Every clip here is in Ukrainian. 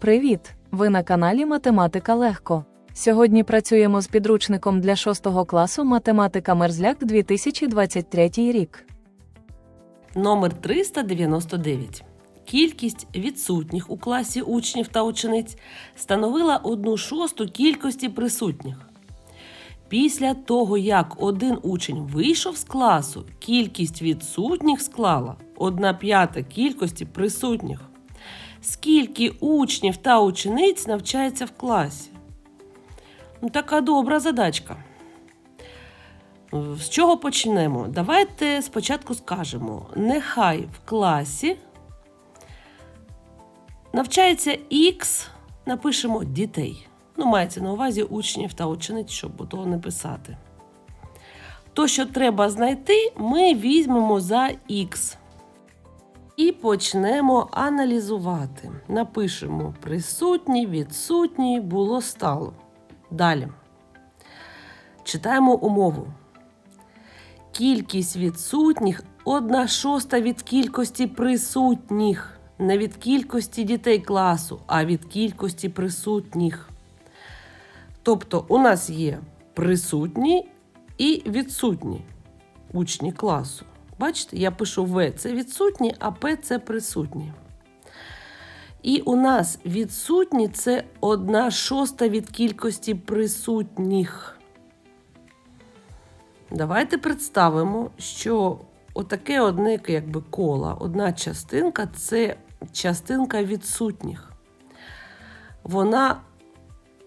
Привіт! Ви на каналі Математика Легко. Сьогодні працюємо з підручником для 6 класу Математика Мерзляк 2023 рік. Номер 399. Кількість відсутніх у класі учнів та учениць становила одну шосту кількості присутніх. Після того, як один учень вийшов з класу, кількість відсутніх склала 1 п'ята кількості присутніх. Скільки учнів та учениць навчається в класі? Ну, така добра задачка. З чого почнемо? Давайте спочатку скажемо: нехай в класі навчається Х, напишемо дітей. Ну, мається на увазі учнів та учениць, щоб того не писати. То, що треба знайти, ми візьмемо за Х. І почнемо аналізувати. Напишемо присутні, відсутні, було стало. Далі. Читаємо умову. Кількість відсутніх одна шоста від кількості присутніх. Не від кількості дітей класу, а від кількості присутніх. Тобто у нас є присутні і відсутні учні класу. Бачите, я пишу В це відсутні, а П це присутні. І у нас відсутні це одна шоста від кількості присутніх. Давайте представимо, що отаке одне якби коло, одна частинка це частинка відсутніх. Вона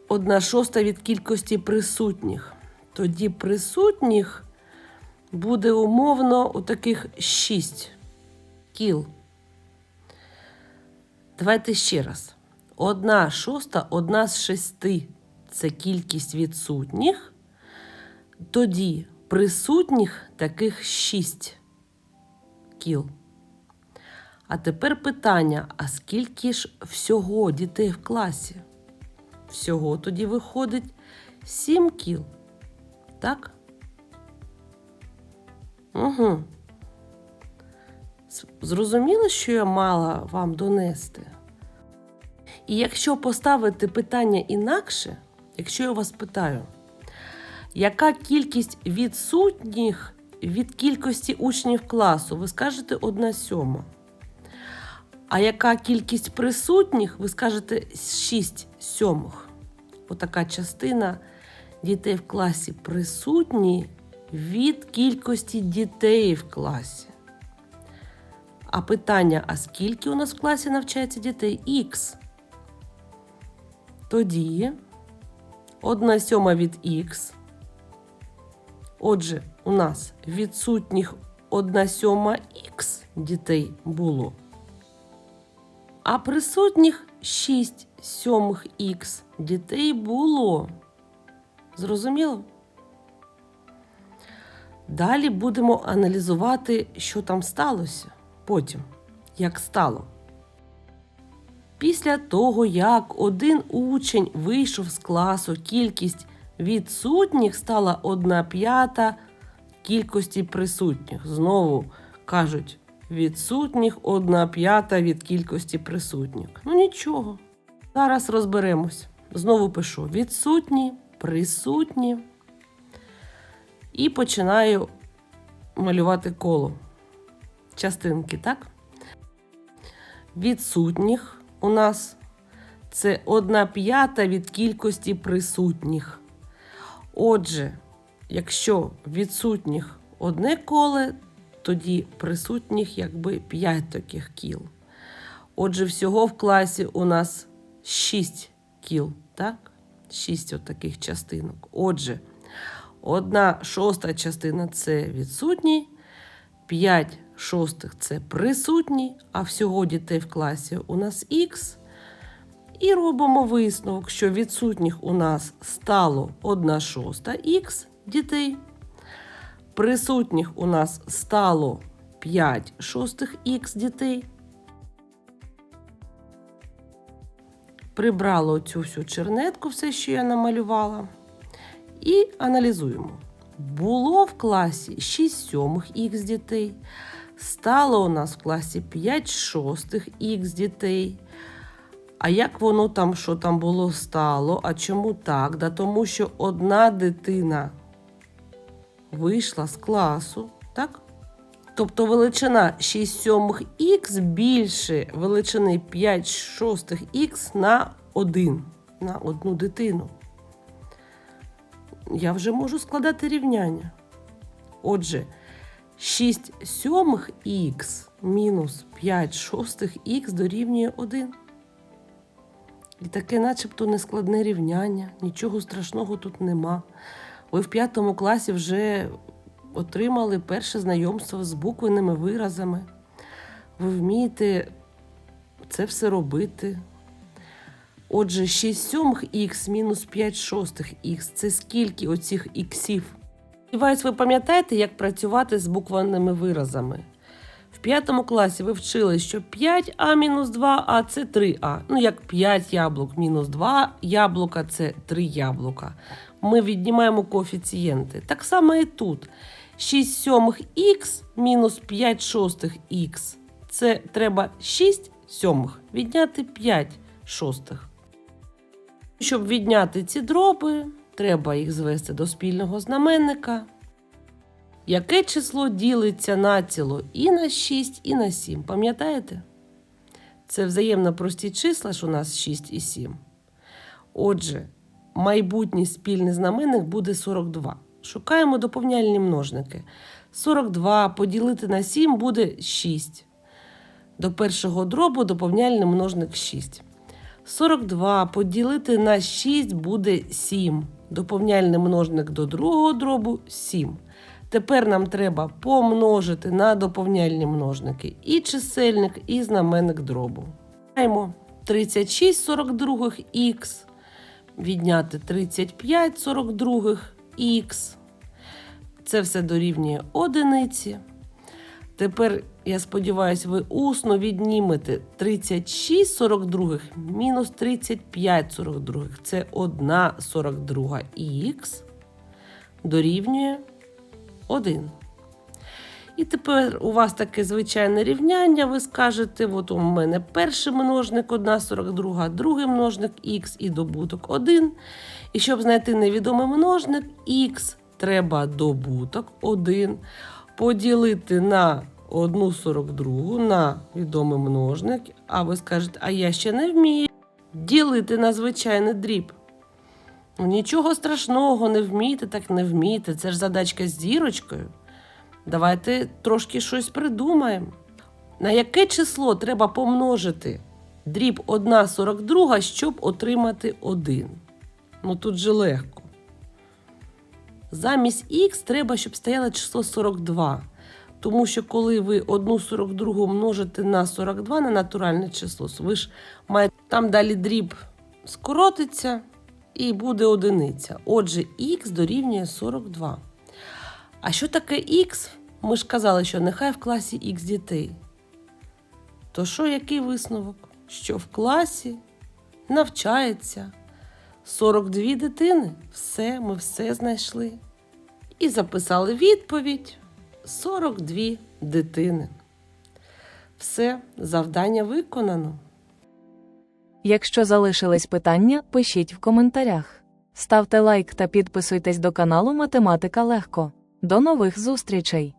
одна шоста від кількості присутніх. Тоді присутніх буде умовно у таких 6 кіл. Давайте ще раз. Одна шоста, одна з шести це кількість відсутніх. Тоді присутніх таких 6 кіл. А тепер питання: а скільки ж всього дітей в класі? Всього тоді виходить 7 кіл. Так? Угу. Зрозуміло, що я мала вам донести? І якщо поставити питання інакше, якщо я вас питаю, яка кількість відсутніх від кількості учнів класу? Ви скажете одна сьома. А яка кількість присутніх, ви скажете 6 сьомих. Отака частина дітей в класі присутні від кількості дітей в класі. А питання: а скільки у нас в класі навчається дітей? Х. Тоді 1 сьома від х. Отже, у нас відсутніх 1 сьома х дітей було. А присутніх 6 сьомих х дітей було. Зрозуміло? Далі будемо аналізувати, що там сталося потім, як стало. Після того, як один учень вийшов з класу, кількість відсутніх стала 1 п'ята кількості присутніх. Знову кажуть, відсутніх 1 п'ята від кількості присутніх. Ну нічого. Зараз розберемось. Знову пишу відсутні, присутні. І починаю малювати коло. Частинки, так? Відсутніх у нас це 1 п'ята від кількості присутніх. Отже, якщо відсутніх одне коле, тоді присутніх якби 5 таких кіл. Отже, всього в класі у нас 6 кіл, так? 6 таких частинок. Отже, одна шоста частина це відсутні, 5 шостих це присутні, а всього дітей в класі у нас х. І робимо висновок, що відсутніх у нас стало 1 шоста х дітей. Присутніх у нас стало 5 шостих х дітей. Прибрала цю всю чернетку, все, що я намалювала. І аналізуємо. Було в класі 6 сьомих х дітей. Стало у нас в класі 5 шостих х дітей. А як воно там, що там було, стало? А чому так? Да тому що одна дитина вийшла з класу, так? Тобто величина 6 сьомих х більше величини 5 шостих х на 1, на одну дитину. Я вже можу складати рівняння. Отже, 6 сьомих х мінус 5 шостих х дорівнює 1. І таке начебто нескладне рівняння, нічого страшного тут нема. Ви в п'ятому класі вже отримали перше знайомство з буквенними виразами. Ви вмієте це все робити. Отже, 6 сьомих х мінус 5 шостих х це скільки оцих іксів? Сподіваюсь, ви пам'ятаєте, як працювати з буквенними виразами. В п'ятому класі ви вчили, що 5а мінус 2а це 3а. Ну, як 5 яблук мінус 2 яблука це 3 яблука. Ми віднімаємо коефіцієнти. Так само і тут. 6 сьомих х мінус 5 шостих х. Це треба 6 сьомих відняти 5 шостих. Щоб відняти ці дроби, треба їх звести до спільного знаменника. Яке число ділиться націло і на 6, і на 7? Пам'ятаєте? Це взаємно прості числа, що у нас 6 і 7. Отже, майбутній спільний знаменник буде 42. Шукаємо доповняльні множники. 42 поділити на 7 буде 6. До першого дробу доповняльний множник 6. 42 поділити на 6 буде 7. Доповняльний множник до другого дробу 7. Тепер нам треба помножити на доповняльні множники і чисельник, і знаменник дробу. Маємо 36 42 х, відняти 35 42 х. Це все дорівнює одиниці. Тепер, я сподіваюся, ви усно віднімете 36 42 мінус 35 42. Це 1 42 х дорівнює 1. І тепер у вас таке звичайне рівняння. Ви скажете: от у мене перший множник 1 42, другий множник х і добуток 1. І щоб знайти невідомий множник х, треба добуток 1 поділити на 1,42 на відомий множник. А ви скажете, а я ще не вмію ділити на звичайний дріб. Нічого страшного, не вмієте, так не вмієте. Це ж задачка з зірочкою. Давайте трошки щось придумаємо. На яке число треба помножити дріб 1,42, щоб отримати 1? Ну тут же легко. Замість х треба, щоб стояло число 42. Тому що коли ви 1,42 множите на 42 на натуральне число, ви ж маєте там далі дріб скоротиться і буде одиниця. Отже, х дорівнює 42. А що таке х? Ми ж казали, що нехай в класі х дітей. То що, який висновок? Що в класі навчається 42 дитини? Все, ми все знайшли. І записали відповідь 42 дитини. Все, завдання виконано. Якщо залишились питання, пишіть в коментарях. Ставте лайк та підписуйтесь до каналу Математика Легко. До нових зустрічей!